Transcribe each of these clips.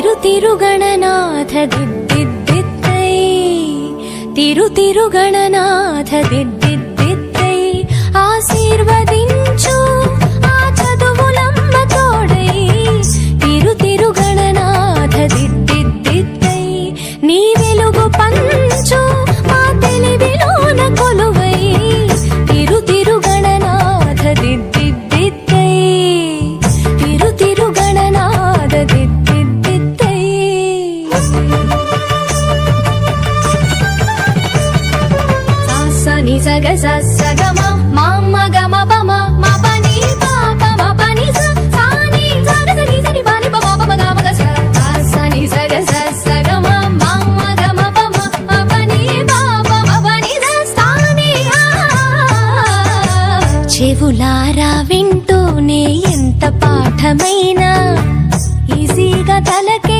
తిరుగణనాథ దిద్దిద్దిత్తై. తిరు తిరుగణనాథ దిద్దిద్దిత్తై. ఆశీర్వదించు ఆ చదువులమ్మ తోడై. తిరు తిరుగణనాథ దిద్దిద్దిత్తై. నీ వెలుగు పంచు సగ సగమ మామ గమ పమ మ పాప సాని సగ సని సని గమ గ స సని సగ సగమ మామ గమ పమ పని పాప మ సాని చెవులారా వింటూనే ఎంత పాఠమైనా ఈజీగా తలకి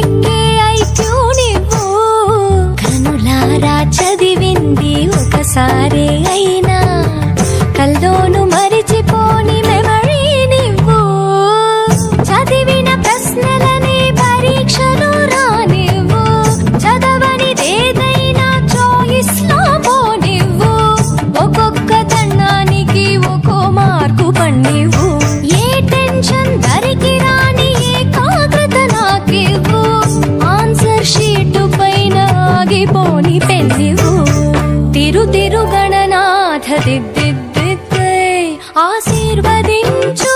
గణనాథ దిద్దిద్దిద్దై ఆశీర్వదించు.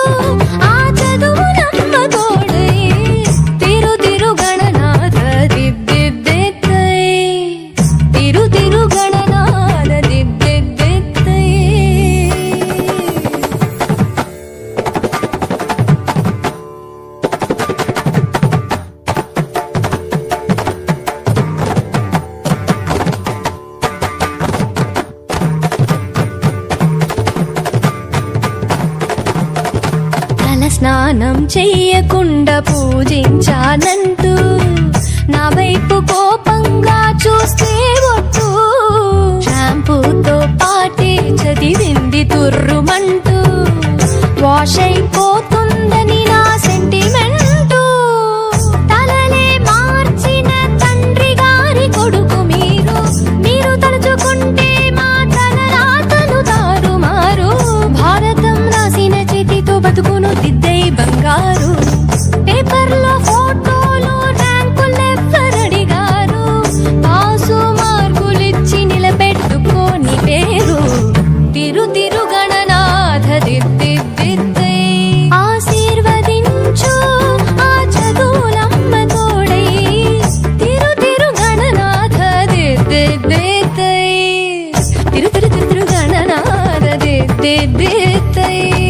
స్నానం చెయ్యకుండా పూజించానంటూ నా వైపు కోపంగా చూస్తే ఒట్టు. షాంపూతో పాటే చదివింది తుర్రుమంటూ వాష్ అయిపో दे देते